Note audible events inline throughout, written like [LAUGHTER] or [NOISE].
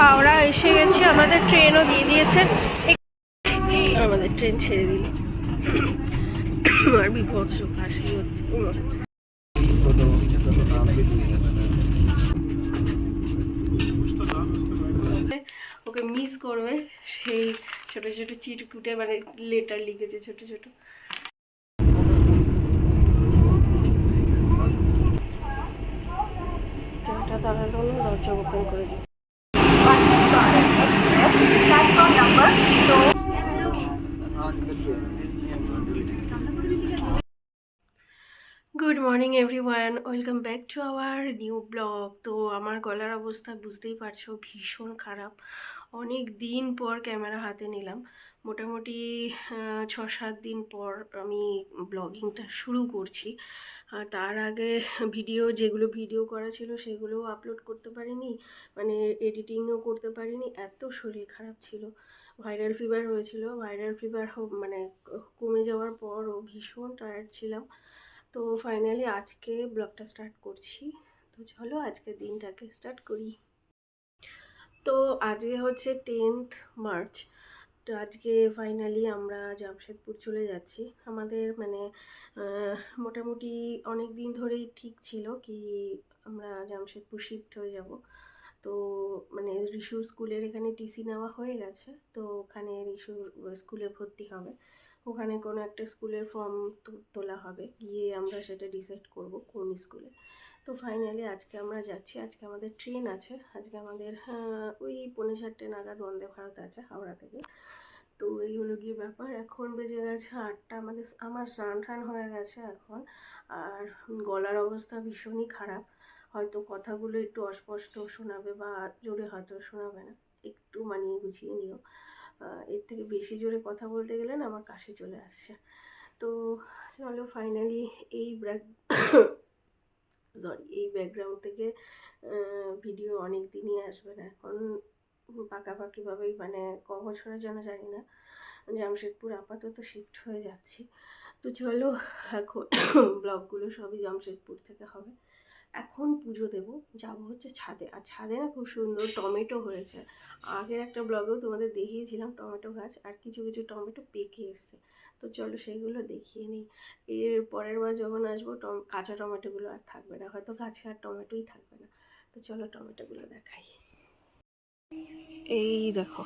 হাওড়া এসে গেছি, আমাদের ট্রেনও দিয়ে দিয়েছে আমাদের ট্রেন ছেড়ে দিল। আর বিভৎস কাশি হচ্ছে। ওকে মিস করবে সেই ছোট ছোট চিটকুটে মানে লেটার লিখেছে ছোট ছোট। ট্রেনটা দাঁড়াল না, দরজা ওপেন করে দিই good morning everyone welcome back to our new blog তো আমার গলার অবস্থা বুঝতেই পারছ, ভীষণ খারাপ। অনেক দিন পর ক্যামেরা হাতে নিলাম। মোটামুটি ছ সাত দিন পর আমি ব্লগিংটা শুরু করছি। আর তার আগে ভিডিও, যেগুলো ভিডিও করা ছিল সেগুলোও আপলোড করতে পারিনি। মানে এডিটিংও করতে পারিনি। এত শরীর খারাপ ছিল। ভাইরাল ফিভার হয়েছিল। ভাইরাল ফিভার মানে কমে যাওয়ার পরও ভীষণ টায়ার্ড ছিলাম। তো ফাইনালি আজকে ব্লগটা স্টার্ট করছি। তো চলো আজকে দিনটাকে স্টার্ট করি। তো আজকে হচ্ছে টেন্থ মার্চ তো আজকে ফাইনালি আমরা জামশেদপুর চলে যাচ্ছি। আমাদের মানে মোটামুটি অনেক দিন ধরেই ঠিক ছিল কি আমরা জামশেদপুর শিফট হয়ে যাব। তো মানে রিশু স্কুলের এখানে টিসি নেওয়া হয়ে গেছে, তো ওখানে রিশু স্কুলে ভর্তি হবে। ওখানে কোনো একটা স্কুলের ফর্ম তোলা হবে, গিয়ে আমরা সেটা ডিসাইড করব কোন স্কুলে। তো ফাইনালি আজকে আমরা যাচ্ছি, আজকে আমাদের ট্রেন আছে, আজকে আমাদের ওই পৌনে চারটে নাগাদ বন্দে ভারত আছে, হাওড়া থেকে। তো এই হলো গিয়ে ব্যাপার, এখন বেজে গেছে আটটা, আমাদের, আমার স্নান টান হয়ে গেছে এখন, আর গলার অবস্থা ভীষণই খারাপ। হয়তো কথাগুলো একটু অস্পষ্ট শোনাবে বা জোরে হয়তো শোনাবে না। একটু মানিয়ে গুছিয়ে নিও। এর থেকে বেশি জোরে কথা বলতে গেলে না আমার কাশি চলে আসছে। তো চলো ফাইনালি এই ব্যাক [COUGHS] সরি এই ব্যাকগ্রাউন্ড থেকে ভিডিও অনেক দিনই আসবে না। এখন পাকাপাকিভাবেই মানে ক বছরের জন্য জানি না। জামশেদপুর আপাতত শিফট হয়ে যাচ্ছি। তো চলো এখন [COUGHS] ব্লগগুলো সবই জামশেদপুর থেকে হবে। এখন পুজো দেবো, যাব হচ্ছে ছাদে। আর ছাদে না খুব সুন্দর টমেটো হয়েছে। আগের একটা ব্লগেও তোমাদের দেখিয়েছিলাম টমেটো গাছ, আর কিছু কিছু টমেটো পেকে এসছে। তো চলো সেইগুলো দেখিয়ে নিই। এর পরের বার যখন আসব, টম কাঁচা টমেটোগুলো আর থাকবে না। হয়তো গাছে আর টমেটোই থাকবে না। তো চলো টমেটোগুলো দেখাই। এই দেখো,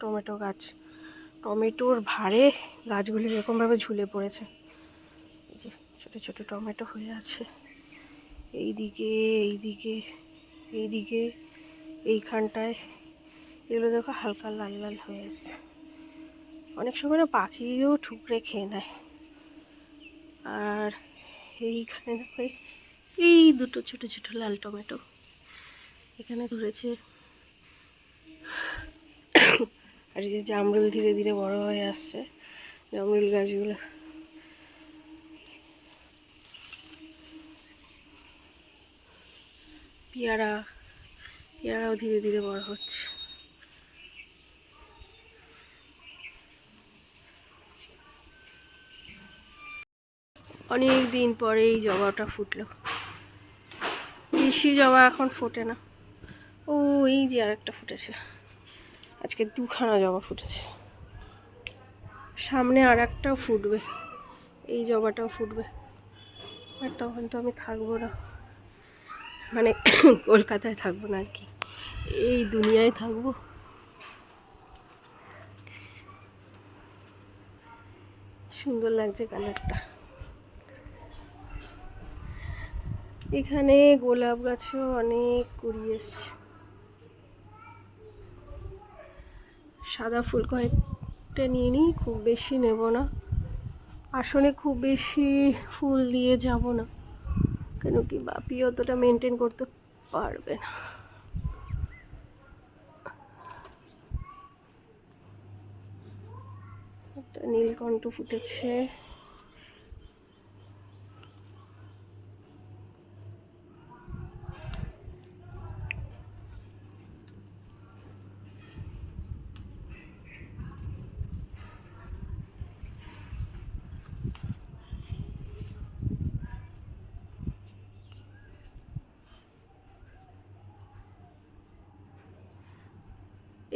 টমেটো গাছ। টমেটোর ভারে গাছগুলি এরকমভাবে ঝুলে পড়েছে। যে ছোটো ছোটো টমেটো হয়ে আছে। এইদিকে এইদিকে এইদিকে, এইখানটায়। এগুলো দেখো হালকা লাল লাল হয়ে এসছে অনেক সময় না পাখিও ঠুকরে খেয়ে নেয়। আর এইখানে দেখো এই দুটো ছোট ছোট লাল টমেটো। এখানে ধরেছে আর এই যে জামরুল ধীরে ধীরে বড় হয়ে আসছে। জামরুল গাছগুলো। পেয়ারা, পেয়ারাও ধীরে ধীরে বড় হচ্ছে। অনেক দিন পরে এই জবাটা ফুটলো। বেশি জবা এখন ফোটে না। ও, এই যে আর একটা ফুটেছে। আজকে দুখানা জবা ফুটেছে। সামনে আর একটাও ফুটবে। এই জবাটাও ফুটবে। আর তখন তো আমি থাকব না। মানে কলকাতায় থাকব না আর কি। এই দুনিয়ায় থাকব। সুন্দর লাগছে কালারটা। এখানে গোলাপ গাছও অনেক কুড়ি এসছে। সাদা ফুল কয়েকটা নিয়ে নিই, খুব বেশি নেব না। আসলে খুব বেশি ফুল দিয়ে যাব না। কেন কি বাপি অতটা মেনটেন করতে পারবে না। একটা নীলকণ্ঠ ফুটেছে।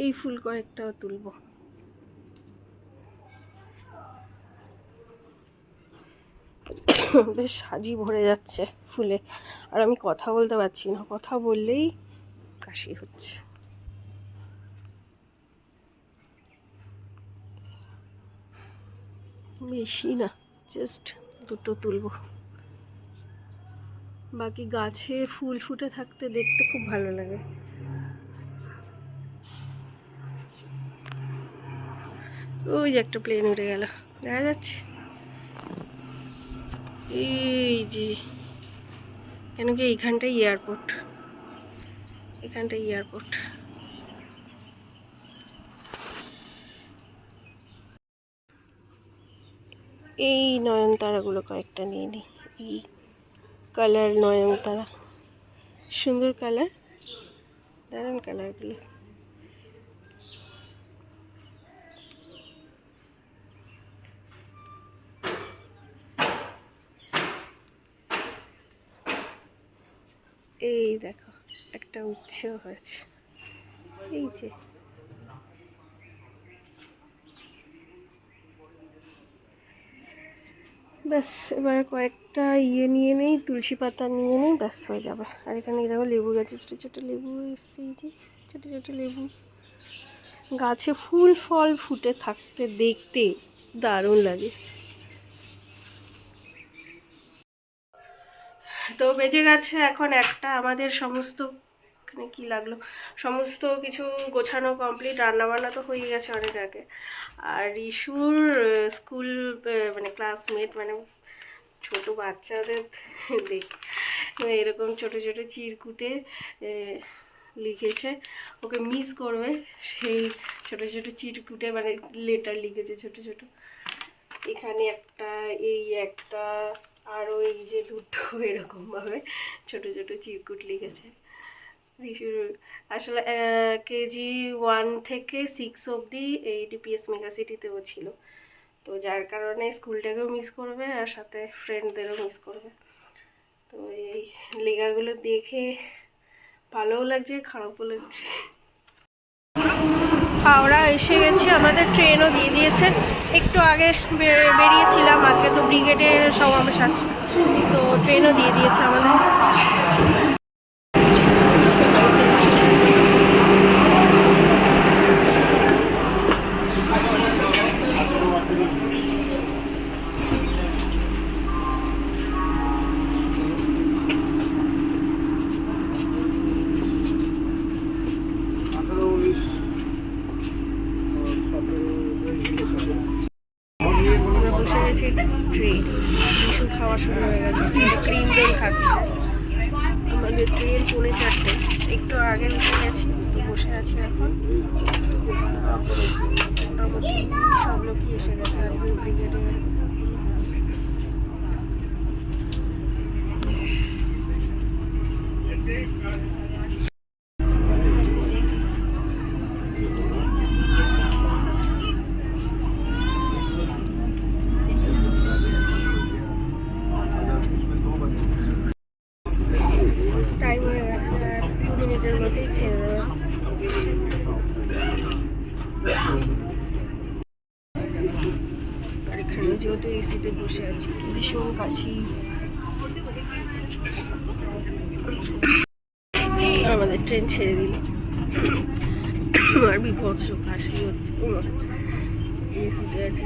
এই ফুল কয়েকটাও তুলবো। [COUGHS] বেশ সাজি ভরে যাচ্ছে ফুলে। আর আমি কথা বলতে পারছি না, কথা বললেই কাশি হচ্ছে। বেশি না জাস্ট দুটো তুলবো। বাকি গাছে ফুল ফুটে থাকতে দেখতে খুব ভালো লাগে। ওই যে একটা প্লেন উড়ে গেল। দেখা যাচ্ছে? এই যে। কেন কি এইখানটাই এয়ারপোর্ট এখানটাই এয়ারপোর্ট এই নয়নতারাগুলো কয়েকটা নিয়ে নিই। এই কালার নয়নতারা। সুন্দর কালার দারুণ কালারগুলো এই দেখো, একটা উচ্ছেও হয়েছে। এই যে। ব্যাস, এবার কয়েকটা ইয়ে নিয়ে নেই, তুলসী পাতা নিয়ে নেই, ব্যাস হয়ে যাবে। আর এখানে দেখো লেবু গাছে ছোটো ছোটো লেবু এসছে, এই যে ছোটো ছোটো লেবু। গাছে ফুল, ফল ফুটে থাকতে দেখতে দারুণ লাগে। তো বেজে গেছে এখন একটা। আমাদের সমস্ত, এখানে কি লাগল? সমস্ত কিছু গোছানো কমপ্লিট রান্নাবান্না তো হয়ে গেছে অনেক আগে। আর রিশুর স্কুল মানে ক্লাসমেট মানে ছোট বাচ্চাদের দেখ, এরকম ছোট ছোট চিরকুটে লিখেছে। ওকে মিস করবে সেই ছোট ছোট চিরকুটে মানে লেটার লিখেছে ছোট ছোট। এখানে একটা, এই একটা আরও ওই যে দুটো [LAUGHS] এরকমভাবে ছোট ছোট চিরকুট লিখেছে। আসলে কেজি ওয়ান থেকে সিক্স অবধি এই ডিপিএস মেগাসিটিতেও ছিল। তো যার কারণে স্কুলটাকেও মিস করবে আর সাথে ফ্রেন্ডদেরও মিস করবে। তো এই লেখাগুলো দেখে ভালোও লাগছে, খারাপও লাগছে। হাওড়া এসে গেছি, আমাদের ট্রেনও দিয়ে দিয়েছে। একটু আগে বেরিয়েছিলাম আজকে তো ব্রিগেডের সব আমার সাথে তো ট্রেনও দিয়ে দিয়েছে আমাদের। শুরু ক্রিম রোল খাচ্ছে। আমাদের ট্রেন পৌনে চারটে একটু আগে উঠে গেছি, বসে আছি এখন। মোটামুটি সব লোকই এসে গেছে আজকে ব্রিগেডে টাইম যেহেতু বসে আছি। ভীষণ কাশি। আমাদের ট্রেন ছেড়ে দিল। আর বিভৎস কাশি হচ্ছে। এসিতে আছি।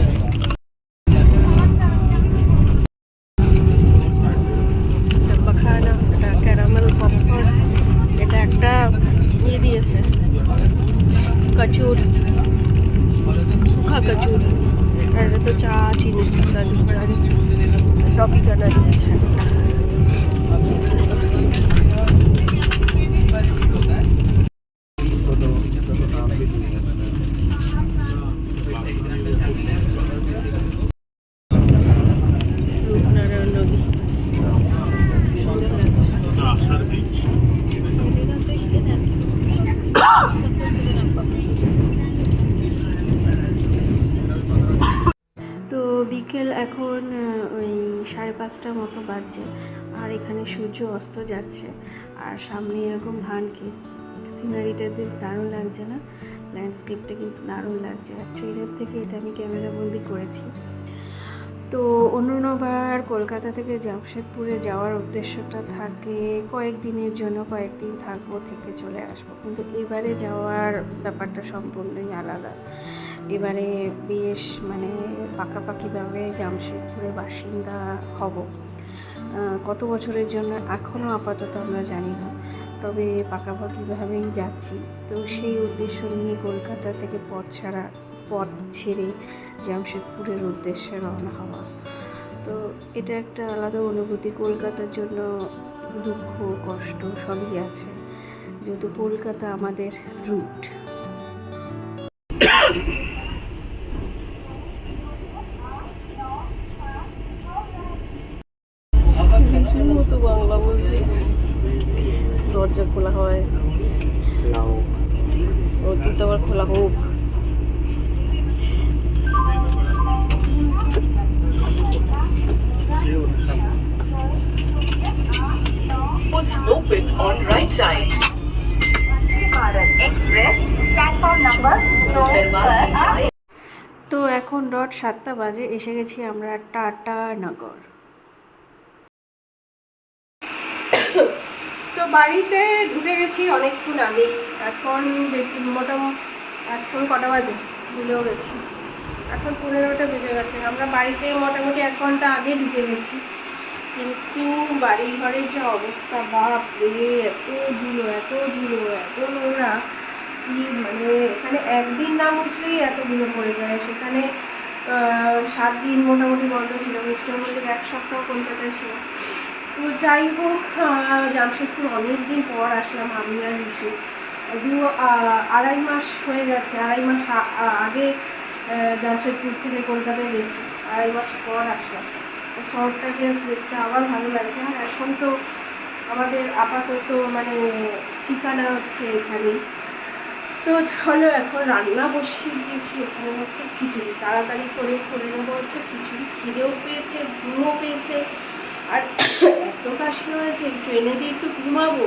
কচুরি। সুখা কচুরি। আর এটা তো চা চিনি টপিক আনা দিয়েছে রূপনারায়ণ নদী সুন্দর লাগছে তো বিকেল এখন আহ, ওই সাড়ে বাজছে আর এখানে সূর্য অস্ত যাচ্ছে। আর সামনে এরকম ধান ক্ষেত সিনারিটা বেশ দারুণ লাগছে না? ল্যান্ডস্কেপটা কিন্তু দারুণ লাগছে। আর ট্রেনের থেকে এটা আমি ক্যামেরা বন্দি করেছি। তো অন্যবার কলকাতা থেকে জামশেদপুরে যাওয়ার উদ্দেশ্যটা থাকে, কয়েকদিনের জন্য কয়েকদিন থাকব থেকে চলে আসব। কিন্তু এবারে যাওয়ার ব্যাপারটা সম্পূর্ণই আলাদা। এবারে বেশ মানে পাকাপাকিভাবে জামশেদপুরে বাসিন্দা হব। কত বছরের জন্য এখনও আপাতত আমরা জানি না। তবে পাকাপাকিভাবেই যাচ্ছি। তো সেই উদ্দেশ্য নিয়ে কলকাতা থেকে পথ ছাড়া, পথ ছেড়ে জামশেদপুরের উদ্দেশ্যে রওনা হওয়া। তো এটা একটা আলাদা অনুভূতি। কলকাতার জন্য দুঃখ, কষ্ট সবই আছে। যেহেতু কলকাতা আমাদের রুট মতো বাংলা বলছে দরজা খোলা হয় ও তুই তোমার খোলা হোক। তো এখন রট সাতটা বাজে এসে গেছি আমরা টাটা নগর। তো বাড়িতে ঢুকে গেছি অনেকক্ষণ আগেই। এখন বেশি মোটামুটি এখন কটা বাজে? ভুলেও গেছি। এখন পনেরোটা বেজে গেছে। আমরা বাড়িতে মোটামুটি এক ঘণ্টা আগে ঢুকে গেছি। কিন্তু বাড়ি ঘরের যা অবস্থা বাপ রে এত ধুলো এত ধুলো, এত নোংরা। কি মানে এখানে একদিন না মুছলেই এত ধুলো পড়ে যায়। সেখানে সাত দিন মোটামুটি বন্ধ ছিল। মিস্টার মল্লিক এক সপ্তাহ কলকাতায় ছিল। তো যাই হোক জামশেদপুর অনেক দিন পর আসলাম আমি আর ঋষু দু আড়াই মাস হয়ে গেছে, আড়াই মাস আগে জামশেদপুর থেকে কলকাতায় গেছি, আড়াই মাস পর আসলাম। তো শহরটাকে দেখতে আবার ভালো লাগছে। আর এখন তো আমাদের আপাতত মানে ঠিকানা হচ্ছে এখানেই তো চলো, এখন রান্না বসিয়ে দিয়েছি। এখানে হচ্ছে খিচুড়ি। তাড়াতাড়ি করে করে নেব হচ্ছে খিচুড়ি। খিদেও পেয়েছে, ঘুমও পেয়েছে। আর এত কাশি হয়েছে ট্রেনে যে একটু ঘুমাবো,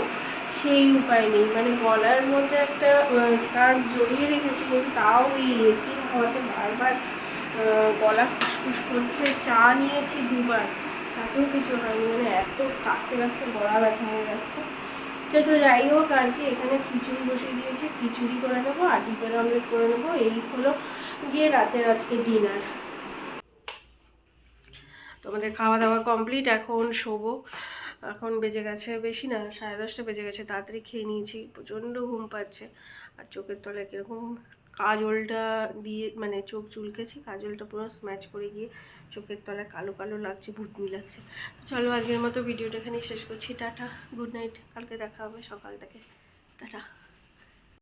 সেই উপায় নেই। মানে গলার মধ্যে একটা স্কার্ফ জড়িয়ে রেখেছি, কিন্তু তাও এই এসি হওয়াতে বারবার গলা ফুসফুস করছে। চা নিয়েছি দুবার, তাতেও কিছু হয়নি। মানে এত কাস্তে কাস্তে গলা ব্যথা হয়ে যাচ্ছে। তো তো যাই হোক আর কি, এখানে খিচুড়ি বসিয়ে দিয়েছি। খিচুড়ি করে নেব, আর ডিপের অমলেট করে নেব। এই হলো গিয়ে রাতের আজকে ডিনার তো আমাদের খাওয়া দাওয়া কমপ্লিট এখন শোবো। এখন বেজে গেছে বেশি না, সাড়ে দশটা বেজে গেছে, তাড়াতাড়ি খেয়ে নিয়েছি, প্রচণ্ড ঘুম পাচ্ছে। আর চোখের তলায় কীরকম কাজলটা দিয়ে মানে চোখ চুলকেছি, কাজলটা পুরো স্ম্যাচ করে গিয়ে চোখের তলায় কালো কালো লাগছে, ভূতনি লাগছে। তো চলো আজকের মতো ভিডিওটা এখানেই শেষ করছি, টাটা গুড নাইট কালকে দেখা হবে সকাল থেকে, টাটা।